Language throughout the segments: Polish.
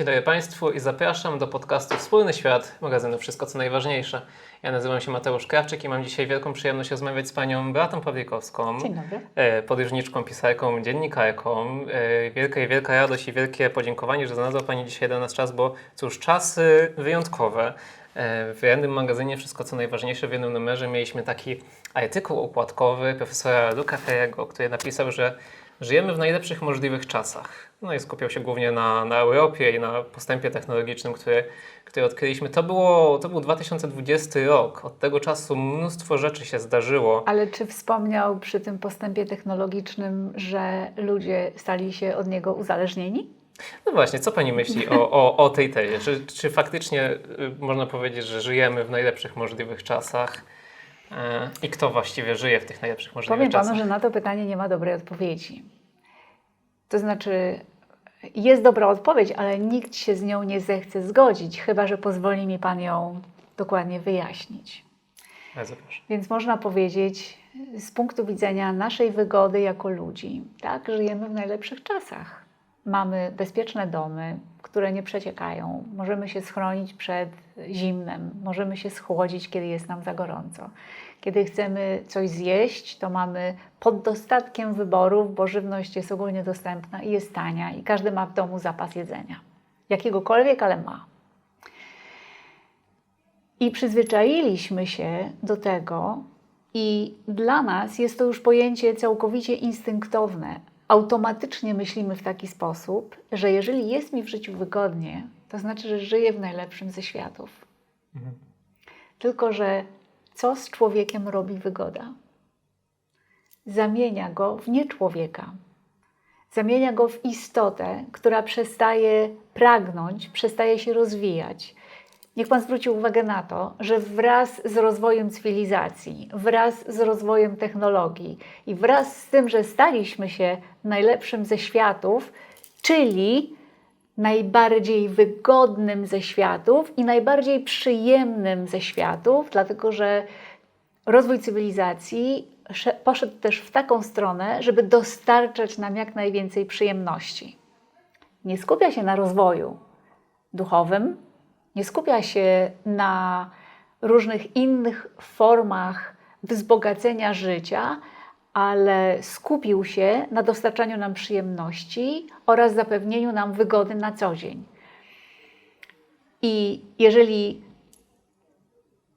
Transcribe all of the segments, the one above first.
Dzień dobry Państwu i zapraszam do podcastu Wspólny Świat, magazynu Wszystko co najważniejsze. Ja nazywam się Mateusz Krawczyk i mam dzisiaj wielką przyjemność rozmawiać z panią Beatą Pawlikowską. Dzień dobry. e, Podróżniczką, pisarką, dziennikarką. E, Wielka i wielka radość i wielkie podziękowanie, że znalazła Pani dzisiaj dla nas czas, bo cóż, czasy wyjątkowe. E, W jednym magazynie Wszystko co najważniejsze, w jednym numerze mieliśmy taki artykuł układkowy profesora Luca Ferrego, który napisał, że żyjemy w najlepszych możliwych czasach. No i skupiał się głównie na, na Europie i na postępie technologicznym, który, który odkryliśmy. To, było, to był 2020 rok. Od tego czasu mnóstwo rzeczy się zdarzyło. Ale czy wspomniał przy tym postępie technologicznym, że ludzie stali się od niego uzależnieni? No właśnie, co Pani myśli o, o, o tej tezie? Czy, czy faktycznie y, można powiedzieć, że żyjemy w najlepszych możliwych czasach? E, I kto właściwie żyje w tych najlepszych możliwych Powiem czasach? panu, że na to pytanie nie ma dobrej odpowiedzi. To znaczy, jest dobra odpowiedź, ale nikt się z nią nie zechce zgodzić, chyba że pozwoli mi pan ją dokładnie wyjaśnić. Bardzo proszę. Więc można powiedzieć, z punktu widzenia naszej wygody jako ludzi, tak, żyjemy w najlepszych czasach. Mamy bezpieczne domy, które nie przeciekają, możemy się schronić przed zimnem, możemy się schłodzić, kiedy jest nam za gorąco. Kiedy chcemy coś zjeść, to mamy pod dostatkiem wyborów, bo żywność jest ogólnie dostępna i jest tania, i każdy ma w domu zapas jedzenia. Jakiegokolwiek, ale ma. I przyzwyczailiśmy się do tego, i dla nas jest to już pojęcie całkowicie instynktowne. Automatycznie myślimy w taki sposób, że jeżeli jest mi w życiu wygodnie, to znaczy, że żyję w najlepszym ze światów. Tylko, że co z człowiekiem robi wygoda? Zamienia go w nieczłowieka. Zamienia go w istotę, która przestaje pragnąć, przestaje się rozwijać. Niech Pan zwróci uwagę na to, że wraz z rozwojem cywilizacji, wraz z rozwojem technologii i wraz z tym, że staliśmy się najlepszym ze światów, czyli najbardziej wygodnym ze światów i najbardziej przyjemnym ze światów, dlatego że rozwój cywilizacji sze- poszedł też w taką stronę, żeby dostarczać nam jak najwięcej przyjemności. Nie skupia się na rozwoju duchowym, nie skupia się na różnych innych formach wzbogacenia życia, ale skupił się na dostarczaniu nam przyjemności oraz zapewnieniu nam wygody na co dzień. I jeżeli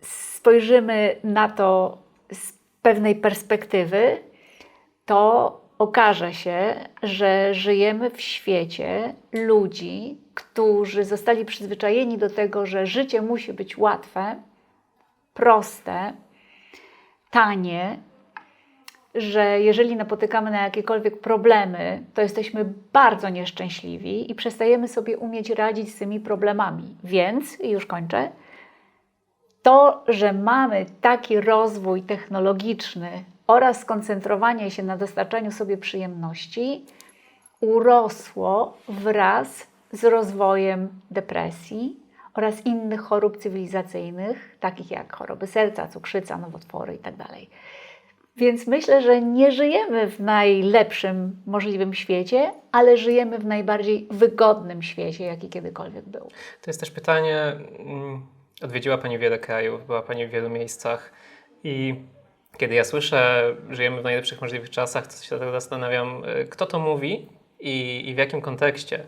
spojrzymy na to z pewnej perspektywy, to okaże się, że żyjemy w świecie ludzi, którzy zostali przyzwyczajeni do tego, że życie musi być łatwe, proste, tanie, że jeżeli napotykamy na jakiekolwiek problemy, to jesteśmy bardzo nieszczęśliwi i przestajemy sobie umieć radzić z tymi problemami. Więc, i już kończę, to, że mamy taki rozwój technologiczny oraz skoncentrowanie się na dostarczaniu sobie przyjemności, urosło wraz z rozwojem depresji oraz innych chorób cywilizacyjnych, takich jak choroby serca, cukrzyca, nowotwory itd. Więc myślę, że nie żyjemy w najlepszym możliwym świecie, ale żyjemy w najbardziej wygodnym świecie, jaki kiedykolwiek był. To jest też pytanie. mm, Odwiedziła Pani wiele krajów, była Pani w wielu miejscach i kiedy ja słyszę, żyjemy w najlepszych możliwych czasach, to się tak zastanawiam, y, kto to mówi i, i w jakim kontekście.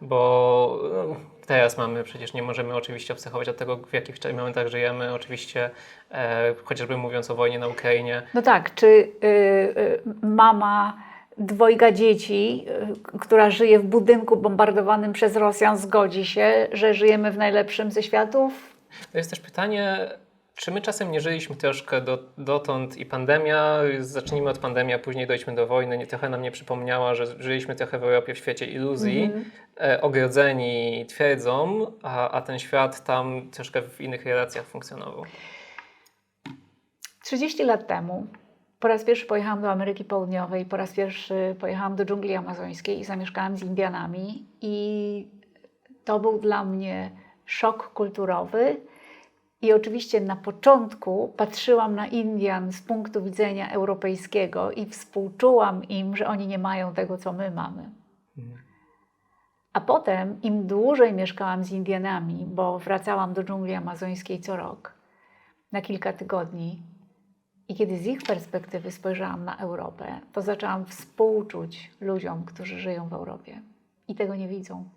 Bo no, teraz mamy, przecież nie możemy oczywiście abstrahować od tego, w jakich momentach żyjemy. Oczywiście, e, chociażby mówiąc o wojnie na Ukrainie, No tak, czy y, y, mama dwojga dzieci, y, która żyje w budynku bombardowanym przez Rosjan, zgodzi się, że żyjemy w najlepszym ze światów? To jest też pytanie, czy my czasem nie żyliśmy troszkę do, dotąd i pandemia, zacznijmy od pandemii, a później dojdźmy do wojny, nie, trochę nam nie przypomniała, że żyliśmy trochę w Europie w świecie iluzji, e, ogrodzeni twierdzą, a, a ten świat tam troszkę w innych relacjach funkcjonował. 30 lat temu po raz pierwszy pojechałam do Ameryki Południowej, po raz pierwszy pojechałam do dżungli amazońskiej i zamieszkałam z Indianami i to był dla mnie szok kulturowy. I oczywiście na początku patrzyłam na Indian z punktu widzenia europejskiego i współczułam im, że oni nie mają tego, co my mamy. A potem, im dłużej mieszkałam z Indianami, bo wracałam do dżungli amazońskiej co rok, na kilka tygodni, i kiedy z ich perspektywy spojrzałam na Europę, to zaczęłam współczuć ludziom, którzy żyją w Europie i tego nie widzą.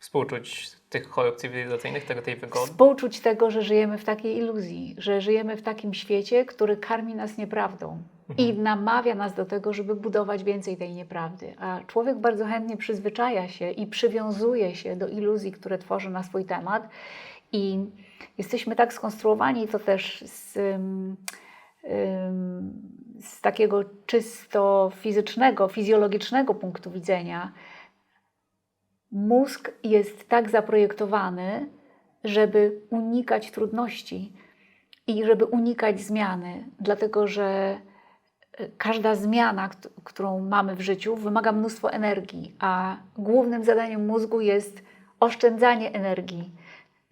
Współczuć tych chorób cywilizacyjnych, tego tej wygody. Współczuć tego, że żyjemy w takiej iluzji, że żyjemy w takim świecie, który karmi nas nieprawdą i namawia nas do tego, żeby budować więcej tej nieprawdy. A człowiek bardzo chętnie przyzwyczaja się i przywiązuje się do iluzji, które tworzy na swój temat. I jesteśmy tak skonstruowani, to też z, z takiego czysto fizycznego, fizjologicznego punktu widzenia, mózg jest tak zaprojektowany, żeby unikać trudności i żeby unikać zmiany, dlatego że y, każda zmiana, kt- którą mamy w życiu, wymaga mnóstwo energii, a głównym zadaniem mózgu jest oszczędzanie energii.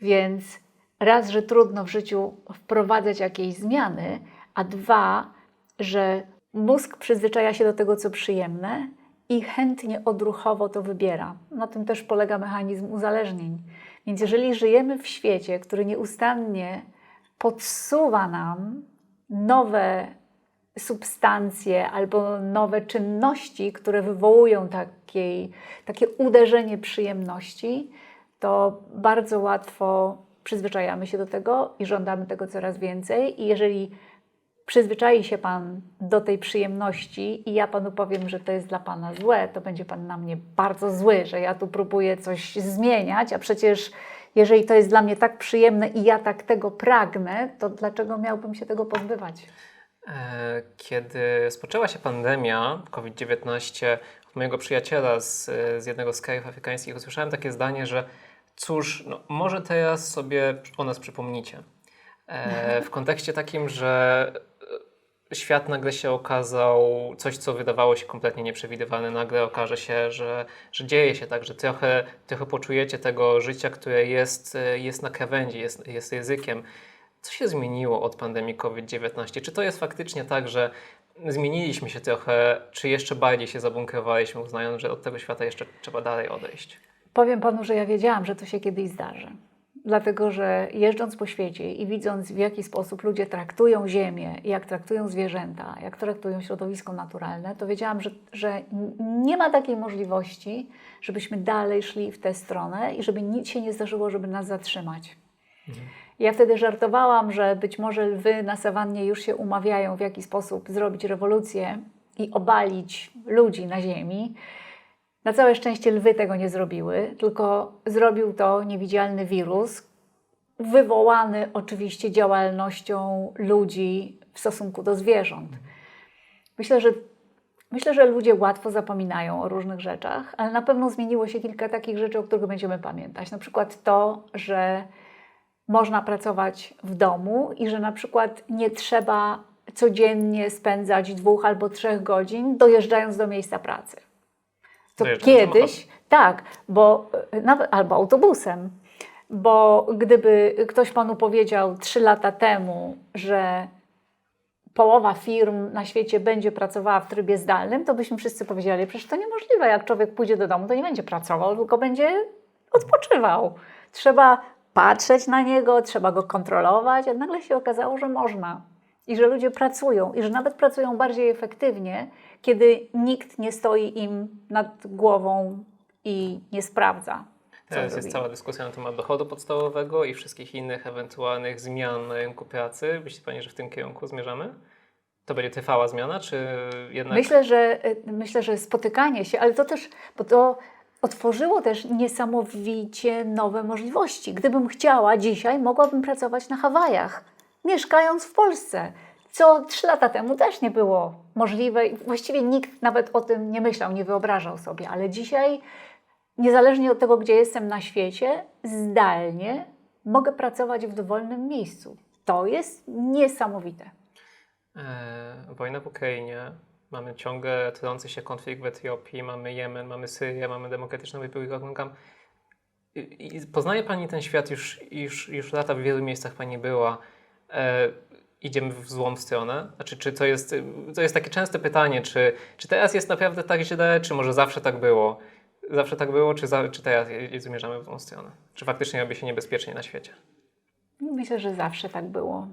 Więc raz, że trudno w życiu wprowadzać jakieś zmiany, a dwa, że mózg przyzwyczaja się do tego, co przyjemne i chętnie odruchowo to wybiera. Na tym też polega mechanizm uzależnień. Więc jeżeli żyjemy w świecie, który nieustannie podsuwa nam nowe substancje albo nowe czynności, które wywołują takiej, takie uderzenie przyjemności, to bardzo łatwo przyzwyczajamy się do tego i żądamy tego coraz więcej. I jeżeli przyzwyczai się Pan do tej przyjemności i ja Panu powiem, że to jest dla Pana złe, to będzie Pan na mnie bardzo zły, że ja tu próbuję coś zmieniać, a przecież jeżeli to jest dla mnie tak przyjemne i ja tak tego pragnę, to dlaczego miałbym się tego pozbywać? E, Kiedy spoczęła się pandemia COVID-19, od mojego przyjaciela z, z jednego z krajów afrykańskich usłyszałem takie zdanie, że cóż, no, może teraz sobie o nas przypomnicie. E, w kontekście takim, że świat nagle się okazał, coś co wydawało się kompletnie nieprzewidywalne, nagle okaże się, że, że dzieje się tak, że trochę, trochę poczujecie tego życia, które jest, jest na krawędzi, jest, jest językiem. Co się zmieniło od pandemii COVID-19? Czy to jest faktycznie tak, że zmieniliśmy się trochę, czy jeszcze bardziej się zabunkrowaliśmy, uznając, że od tego świata jeszcze trzeba dalej odejść? Powiem Panu, że ja wiedziałam, że to się kiedyś zdarzy. Dlatego, że jeżdżąc po świecie i widząc, w jaki sposób ludzie traktują Ziemię, jak traktują zwierzęta, jak traktują środowisko naturalne, to wiedziałam, że, że nie ma takiej możliwości, żebyśmy dalej szli w tę stronę i żeby nic się nie zdarzyło, żeby nas zatrzymać. Ja wtedy żartowałam, że być może lwy na sawannie już się umawiają, w jaki sposób zrobić rewolucję i obalić ludzi na ziemi. Na całe szczęście lwy tego nie zrobiły, tylko zrobił to niewidzialny wirus, wywołany oczywiście działalnością ludzi w stosunku do zwierząt. Myślę, że Myślę, że ludzie łatwo zapominają o różnych rzeczach, ale na pewno zmieniło się kilka takich rzeczy, o których będziemy pamiętać. Na przykład to, że można pracować w domu i że na przykład nie trzeba codziennie spędzać dwóch albo trzech godzin dojeżdżając do miejsca pracy. To kiedyś, tak, bo y, nawet, albo autobusem, bo gdyby ktoś panu powiedział trzy lata temu, że połowa firm na świecie będzie pracowała w trybie zdalnym, to byśmy wszyscy powiedzieli, przecież to niemożliwe, jak człowiek pójdzie do domu, to nie będzie pracował, tylko będzie odpoczywał. Trzeba patrzeć na niego, trzeba go kontrolować, a nagle się okazało, że można. I że ludzie pracują, i że nawet pracują bardziej efektywnie, kiedy nikt nie stoi im nad głową i nie sprawdza. Teraz jest cała dyskusja na temat dochodu podstawowego i wszystkich innych ewentualnych zmian na rynku pracy. Myśli Pani, że w tym kierunku zmierzamy? To będzie trwała zmiana, czy jednak... Myślę, że, y, myślę, że spotykanie się, ale to też, bo to otworzyło też niesamowicie nowe możliwości. Gdybym chciała dzisiaj, mogłabym pracować na Hawajach, mieszkając w Polsce, co trzy lata temu też nie było możliwe i właściwie nikt nawet o tym nie myślał, nie wyobrażał sobie, ale dzisiaj, niezależnie od tego, gdzie jestem na świecie, zdalnie mogę pracować w dowolnym miejscu. To jest niesamowite. E, wojna w Ukrainie, mamy ciągle trący się konflikt w Etiopii, mamy Jemen, mamy Syrię, mamy Demokratyczną Republikę i poznaje Pani ten świat już, już, już lata, w wielu miejscach Pani była. E, idziemy w złą stronę? Znaczy, czy to jest, to jest takie częste pytanie, czy, czy teraz jest naprawdę tak źle, czy może zawsze tak było? zawsze tak było, czy, za, czy teraz zmierzamy w tą stronę? Czy faktycznie robi się niebezpiecznie na świecie? Myślę, że zawsze tak było.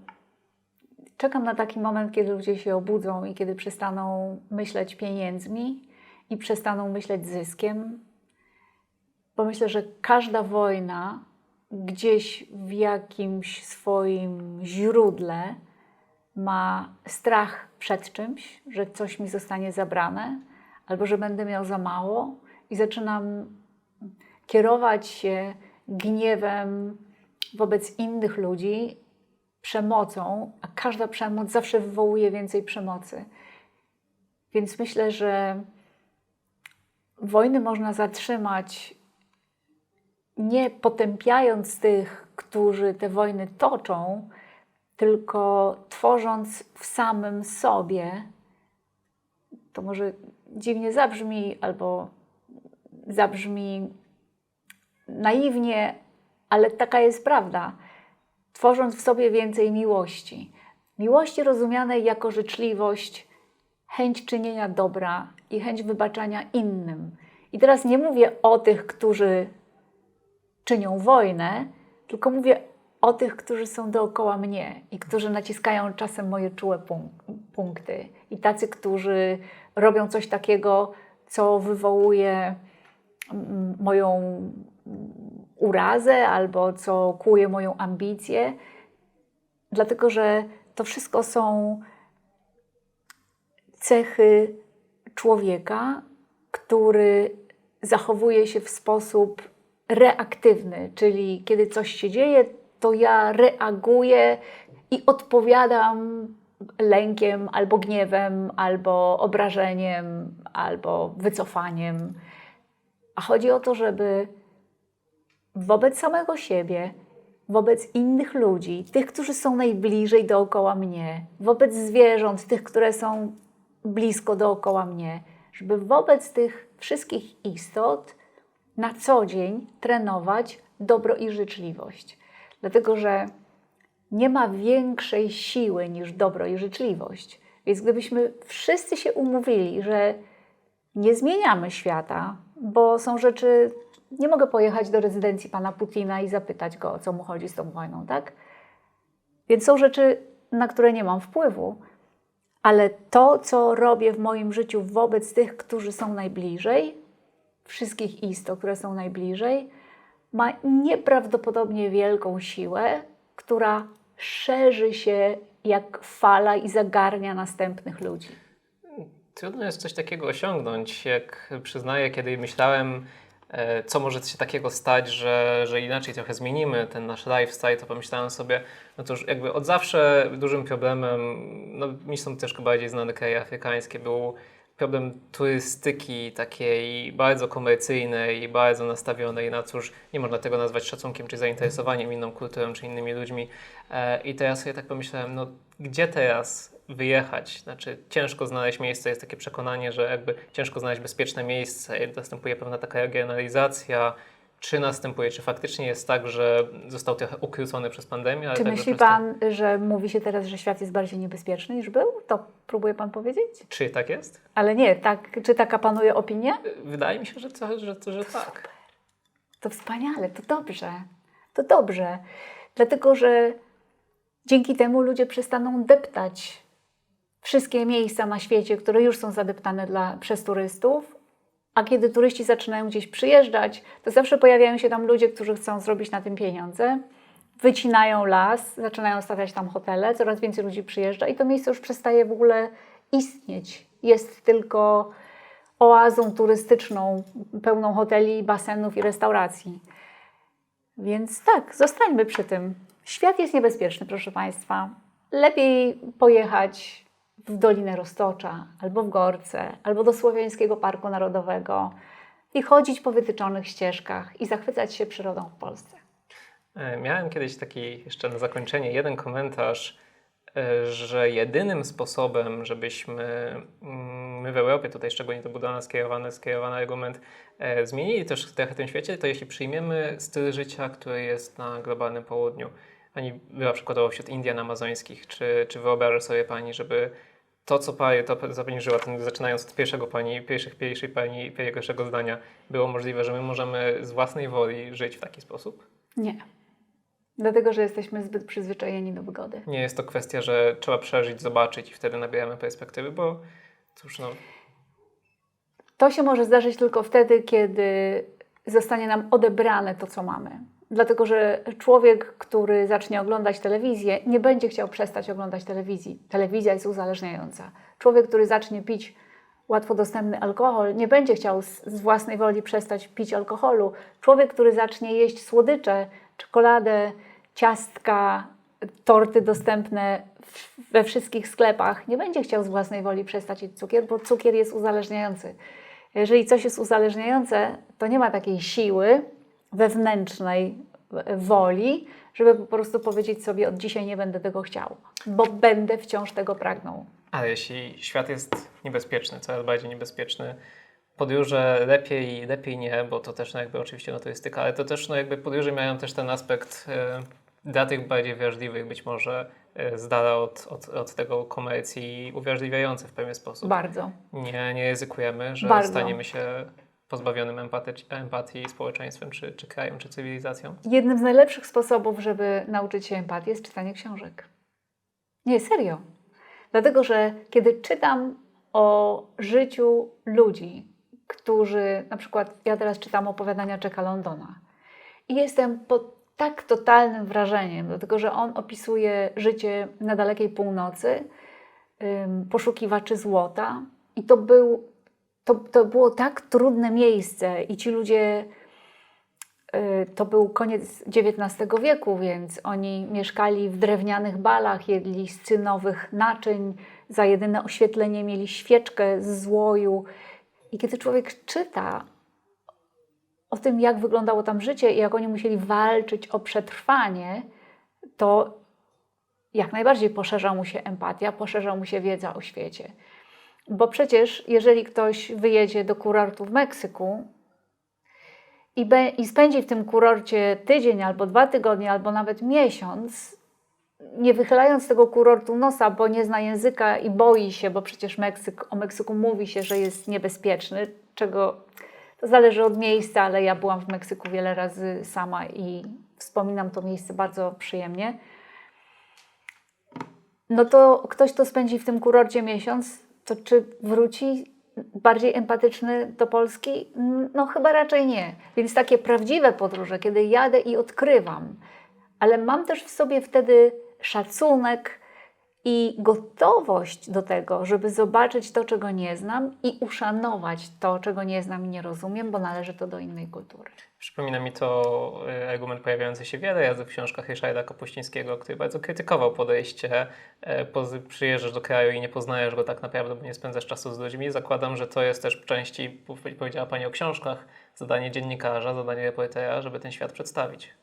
Czekam na taki moment, kiedy ludzie się obudzą i kiedy przestaną myśleć pieniędzmi i przestaną myśleć zyskiem. Bo myślę, że każda wojna gdzieś w jakimś swoim źródle ma strach przed czymś, że coś mi zostanie zabrane, albo że będę miał za mało i zaczynam kierować się gniewem wobec innych ludzi, przemocą, a każda przemoc zawsze wywołuje więcej przemocy. Więc myślę, że wojny można zatrzymać nie potępiając tych, którzy te wojny toczą, tylko tworząc w samym sobie, to może dziwnie zabrzmi albo zabrzmi naiwnie, ale taka jest prawda. Tworząc w sobie więcej miłości. Miłości rozumianej jako życzliwość, chęć czynienia dobra i chęć wybaczania innym. I teraz nie mówię o tych, którzy czynią wojnę, tylko mówię o tych, którzy są dookoła mnie i którzy naciskają czasem moje czułe punk- punkty. I tacy, którzy robią coś takiego, co wywołuje moją urazę albo co kłuje moją ambicję, dlatego że to wszystko są cechy człowieka, który zachowuje się w sposób reaktywny, czyli kiedy coś się dzieje, to ja reaguję i odpowiadam lękiem, albo gniewem, albo obrażeniem, albo wycofaniem. A chodzi o to, żeby wobec samego siebie, wobec innych ludzi, tych, którzy są najbliżej dookoła mnie, wobec zwierząt, tych, które są blisko dookoła mnie, żeby wobec tych wszystkich istot na co dzień trenować dobro i życzliwość. Dlatego, że nie ma większej siły niż dobro i życzliwość. Więc gdybyśmy wszyscy się umówili, że nie zmieniamy świata, bo są rzeczy. Nie mogę pojechać do rezydencji pana Putina i zapytać go, o co mu chodzi z tą wojną, tak? Więc są rzeczy, na które nie mam wpływu, ale to, co robię w moim życiu wobec tych, którzy są najbliżej, wszystkich istot, które są najbliżej, ma nieprawdopodobnie wielką siłę, która szerzy się jak fala i zagarnia następnych ludzi. Trudno jest coś takiego osiągnąć, jak przyznaję, kiedy myślałem, e, co może się takiego stać, że, że inaczej trochę zmienimy ten nasz lifestyle, to pomyślałem sobie, no to już jakby od zawsze dużym problemem, no mi są troszkę bardziej znane kraje afrykańskie, był problem turystyki takiej bardzo komercyjnej i bardzo nastawionej na cóż, nie można tego nazwać szacunkiem czy zainteresowaniem inną kulturą czy innymi ludźmi. E, I teraz sobie tak pomyślałem, no gdzie teraz wyjechać? Znaczy ciężko znaleźć miejsce, jest takie przekonanie, że jakby ciężko znaleźć bezpieczne miejsce, następuje pewna taka regionalizacja, czy następuje, czy faktycznie jest tak, że został trochę ukrócony przez pandemię? Czy także myśli to- Pan, że mówi się teraz, że świat jest bardziej niebezpieczny niż był? To próbuje Pan powiedzieć? Czy tak jest? Ale nie, tak, czy taka panuje opinia? Wydaje mi się, że, to, że, że tak. To wspaniale, to dobrze. To dobrze. Dlatego, że dzięki temu ludzie przestaną deptać wszystkie miejsca na świecie, które już są zadeptane dla, przez turystów. A kiedy turyści zaczynają gdzieś przyjeżdżać, to zawsze pojawiają się tam ludzie, którzy chcą zrobić na tym pieniądze. Wycinają las, zaczynają stawiać tam hotele, coraz więcej ludzi przyjeżdża i to miejsce już przestaje w ogóle istnieć. Jest tylko oazą turystyczną, pełną hoteli, basenów i restauracji. Więc tak, zostańmy przy tym. Świat jest niebezpieczny, proszę Państwa. Lepiej pojechać w Dolinę Roztocza, albo w Gorce, albo do Słowiańskiego Parku Narodowego i chodzić po wytyczonych ścieżkach i zachwycać się przyrodą w Polsce. E, Miałem kiedyś taki, jeszcze na zakończenie, jeden komentarz, e, że jedynym sposobem, żebyśmy mm, my w Europie, tutaj szczególnie to był do nas skierowany, skierowany argument, e, zmienili też trochę w tym świecie, to jeśli przyjmiemy styl życia, który jest na globalnym południu. Pani była przykładowo wśród Indian amazońskich. Czy, czy wyobraża sobie Pani, żeby to, co pani, to, ten, zaczynając od pierwszego pani, pierwszych, pierwszej pani, pierwszego zdania, było możliwe, że my możemy z własnej woli żyć w taki sposób? Nie. Dlatego, że jesteśmy zbyt przyzwyczajeni do wygody. Nie jest to kwestia, że trzeba przeżyć, zobaczyć i wtedy nabieramy perspektywy, bo cóż, no, To się może zdarzyć tylko wtedy, kiedy zostanie nam odebrane to, co mamy. Dlatego, że człowiek, który zacznie oglądać telewizję, nie będzie chciał przestać oglądać telewizji. Telewizja jest uzależniająca. Człowiek, który zacznie pić łatwo dostępny alkohol, nie będzie chciał z, własnej woli przestać pić alkoholu. Człowiek, który zacznie jeść słodycze, czekoladę, ciastka, torty dostępne we wszystkich sklepach, nie będzie chciał z własnej woli przestać jeść cukier, bo cukier jest uzależniający. Jeżeli coś jest uzależniające, to nie ma takiej siły wewnętrznej woli, żeby po prostu powiedzieć sobie od dzisiaj nie będę tego chciał, bo będę wciąż tego pragnął. ale jeśli świat jest niebezpieczny, coraz bardziej niebezpieczny, podróże lepiej, lepiej nie, bo to też no jakby oczywiście naturystyka, ale to też no jakby podróże mają też ten aspekt e, dla tych bardziej wrażliwych być może e, z dala od, od, od tego komercji uwrażliwiający w pewien sposób. Bardzo. nie, nie ryzykujemy, że Bardzo. staniemy się pozbawionym empatii społeczeństwem, czy, czy krajem, czy cywilizacją. Jednym z najlepszych sposobów, żeby nauczyć się empatii, jest czytanie książek. Nie, serio. Dlatego, że kiedy czytam o życiu ludzi, którzy, na przykład ja teraz czytam opowiadania Jacka Londona i jestem pod tak totalnym wrażeniem, dlatego że on opisuje życie na dalekiej północy, poszukiwaczy złota i to, był, to, to było tak trudne miejsce i ci ludzie Y, to był koniec XIX wieku, więc oni mieszkali w drewnianych balach, jedli z cynowych naczyń, za jedyne oświetlenie mieli świeczkę z złoju. I kiedy człowiek czyta o tym, jak wyglądało tam życie i jak oni musieli walczyć o przetrwanie, to jak najbardziej poszerza mu się empatia, poszerza mu się wiedza o świecie. Bo przecież, jeżeli ktoś wyjedzie do kurortu w Meksyku, i, be, i spędzi w tym kurorcie tydzień albo dwa tygodnie, albo nawet miesiąc, nie wychylając tego kurortu nosa, bo nie zna języka i boi się, bo przecież Meksyk, o Meksyku mówi się, że jest niebezpieczny, czego to zależy od miejsca, ale ja byłam w Meksyku wiele razy sama i wspominam to miejsce bardzo przyjemnie. No to ktoś, kto spędzi w tym kurorcie miesiąc, to czy wróci bardziej empatyczny do Polski? No chyba raczej nie. Więc takie prawdziwe podróże, kiedy jadę i odkrywam, ale mam też w sobie wtedy szacunek i gotowość do tego, żeby zobaczyć to, czego nie znam i uszanować to, czego nie znam i nie rozumiem, bo należy to do innej kultury. Przypomina mi to y, argument pojawiający się wiele razy w książkach Ryszarda Kapuścińskiego, który bardzo krytykował podejście e, przyjeżdżasz do kraju i nie poznajesz go tak naprawdę, bo nie spędzasz czasu z ludźmi. Zakładam, że to jest też w części, po- powiedziała Pani o książkach, zadanie dziennikarza, zadanie reportera, żeby ten świat przedstawić.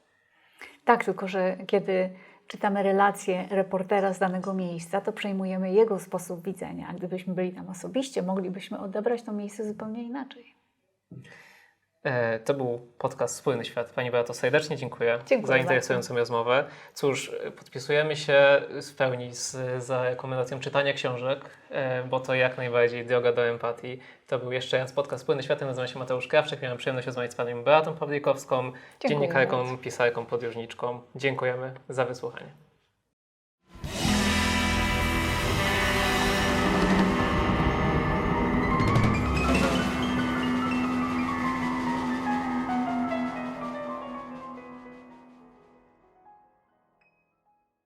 Tak, tylko że kiedy czytamy relacje reportera z danego miejsca, to przejmujemy jego sposób widzenia. A gdybyśmy byli tam osobiście, moglibyśmy odebrać to miejsce zupełnie inaczej. E, To był podcast Wspólny Świat. Pani Beato, serdecznie dziękuję, Dziękuję za interesującą rozmowę. Cóż, e, podpisujemy się w pełni z, za rekomendacją czytania książek, e, bo to jak najbardziej droga do empatii. To był jeszcze raz podcast Wspólny Świat. Nazywam się Mateusz Krawczyk. Miałem przyjemność rozmawiać z Panią Beatą Pawlikowską, Dziękuję dziennikarką, bardzo. pisarką, podróżniczką. Dziękujemy za wysłuchanie.